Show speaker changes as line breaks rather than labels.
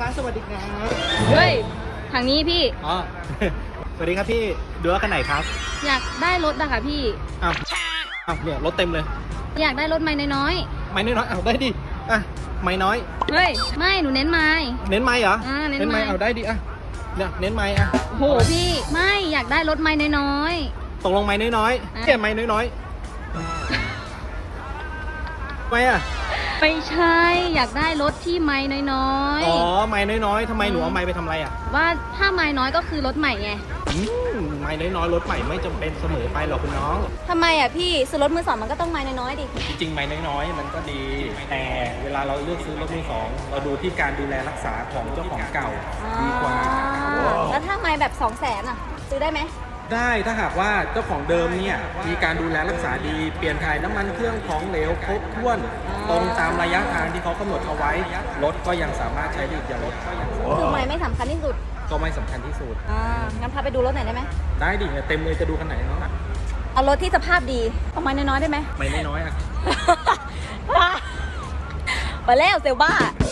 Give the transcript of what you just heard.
คะสวัสดีครับ
เฮ้ยทางนี้พี่
อ๋อ สวัสดีครับพี่ ดูว่าคันไหนครับ
อยากได้รถอะค่ะพี่
อ้าว อ้าวเนี่ยรถเต็มเลย
อยากได้รถไม้น้อย
ไม้น้อยๆอ้าวได้ดิ อะ ไม้น้อย
ๆเฮ้ย ไม่หนูเน้นไม้
เน้นไม้เหรอ
อ่าเน้นไม้
เอาได้ดิ อะ เนี่ยเน้นไม้อะ
โหพี่ไม่อยากได้รถไม้น้อย
ตกลงไม้น้อย
อะ
ๆแค่ไม้น้อยๆไม่อะ
ๆ ไม่ใช่อยากได้รถที่ไม้น้อย
อ๋อไม้น้อยๆทำไมหนูเอาไม้ไปทำอะไรอะ
ๆ ว่าถ้าไม้น้อยก็คือรถใหม่ไง
อืมไม้น้อยๆรถใหม่ไม่จำเป็นเสมอไปหรอกคุณน้อง
ทำไมอะพี่ซื้อรถมือสองมันก็ต้องไม้น้อยๆดิ
จริงๆไม้น้อยๆมันก็ดี แต่เวลาเราเลือกซื้อรถมือสองเราดูที่การดูแลรักษาของเจ้าของเก่าดีกว่า
แล้วถ้าไม้แบบสองแสนอะซื้อได้ไหม
ได้ถ้าหากว่าเจ้าของเดิมเนี่ยมีการดูแลรักษาดีเปลี่ยนถ่ายน้ำมันเครื่องของเหลวครบถ้วนตรงตามระยะทางที่เขากำหนดเอาไว้ รถก็ยังสามารถใช้ได้อีกยาว
คือไม้ไม่สำคัญที่สุด
ก็ไม่สำคัญที่สุด
อ่างั้นพาไปดูรถหน่อยได้ไหม
ได้ดิเนี่ยเต็มเลยจะดูคันไหนเนาะ
เอารถที่สภาพดีเอาไม้น้อยๆได้ไหม
ไม่น้อยๆอะ
ไปแล้วเซลบ้า
เอ